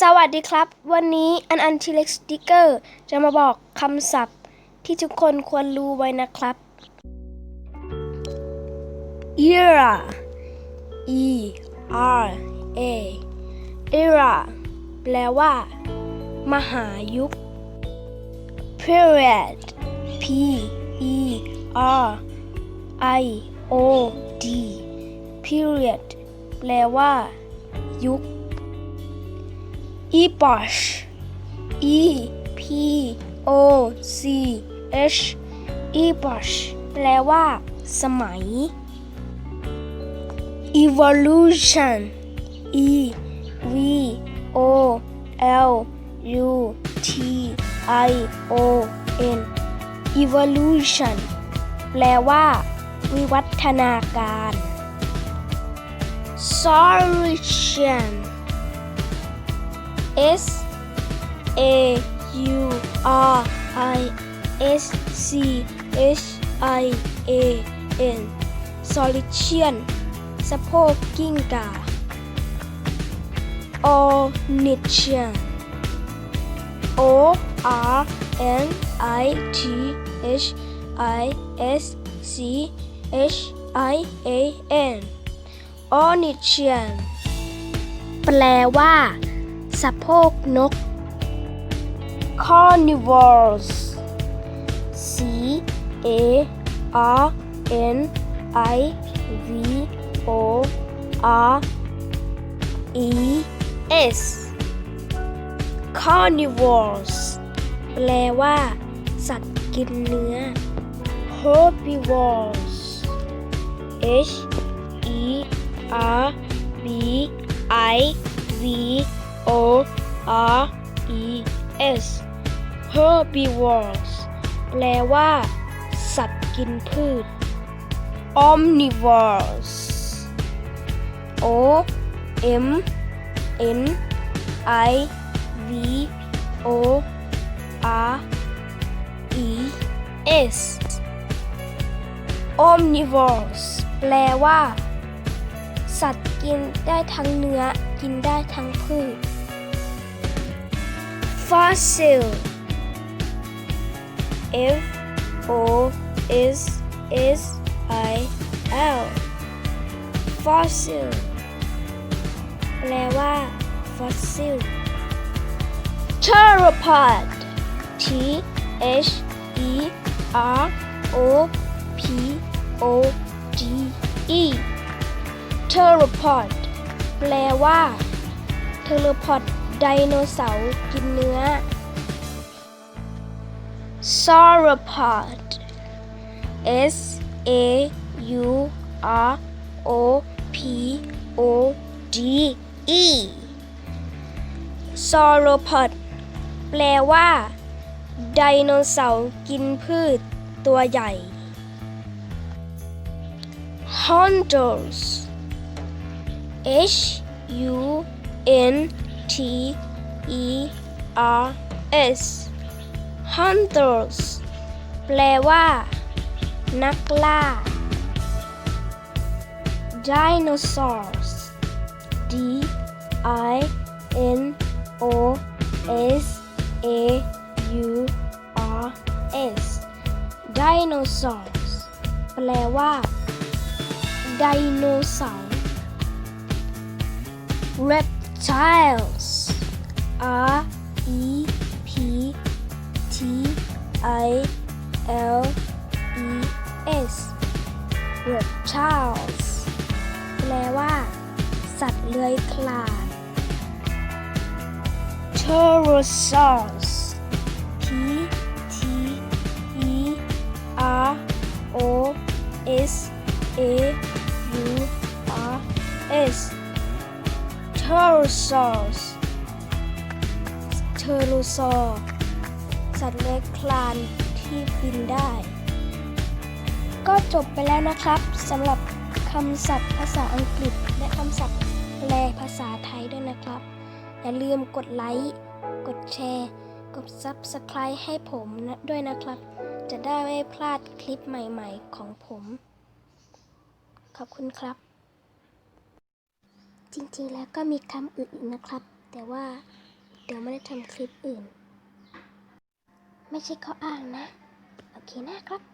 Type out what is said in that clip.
สวัสดีครับ วันนี้อันอันทีเล็กสติกเกอร์จะมาบอกคำศัพท์ที่ทุกคนควรรู้ไว้นะครับ era e r a era แปลว่า มหายุค period p e r i o d period แปลว่า ยุค epoch e p o c h epoch แปลว่า สมัย evolution e v o l u t i o n evolution แปลว่า วิวัฒนาการ solution S A U R I S C H I A N solution สะโพกกิ้งก่า Ornithian O R N I T H I S C H I A N Ornithian แปลว่า สะโพกนก carnivores C A R N I V O R E S carnivores แปลว่า สัตว์กินเนื้อ herbivores H E R B I V O R E S herbivores แปลว่า สัตว์กินพืช omnivores O M N I V O R E S omnivores แปลว่า สัตว์กินได้ทั้งเนื้อ กินได้ทั้งพืช fossil F O S S I L fossil แปลว่า fossil theropod T H E R O P O D E theropod แปลว่า เทเลพอด ไดโนเสาร์กินเนื้อ sauropod S A U R O P O D E sauropod แปลว่า ไดโนเสาร์กินพืชตัวใหญ่ hunters H U N T E R S hunters แปลว่า นักล่า dinosaurs D I N O S A U R S dinosaurs แปลว่า ไดโนเสาร์ reptiles I L E S reptiles แปลว่า สัตว์เลื้อยคลาน pterosaurs P T E R O S A U R S pterosaurs เทอโรซอร์ สัตว์เลื้อยคลานที่บินได้ ก็จบไปแล้วนะครับสำหรับคำศัพท์ภาษาอังกฤษ และคำศัพท์แปลภาษาไทยด้วยนะครับ อย่าลืมกดไลค์ กดแชร์ กด Subscribe ให้ผมนะด้วยนะครับ จะได้ไม่พลาดคลิปใหม่ๆของผม ขอบคุณครับ จริงๆแล้วก็มีคำอื่นอีกนะครับ แต่ว่าเดี๋ยวไม่ได้ทำคลิปอื่น ไม่ใช่ข้ออ้างนะ โอเคนะครับ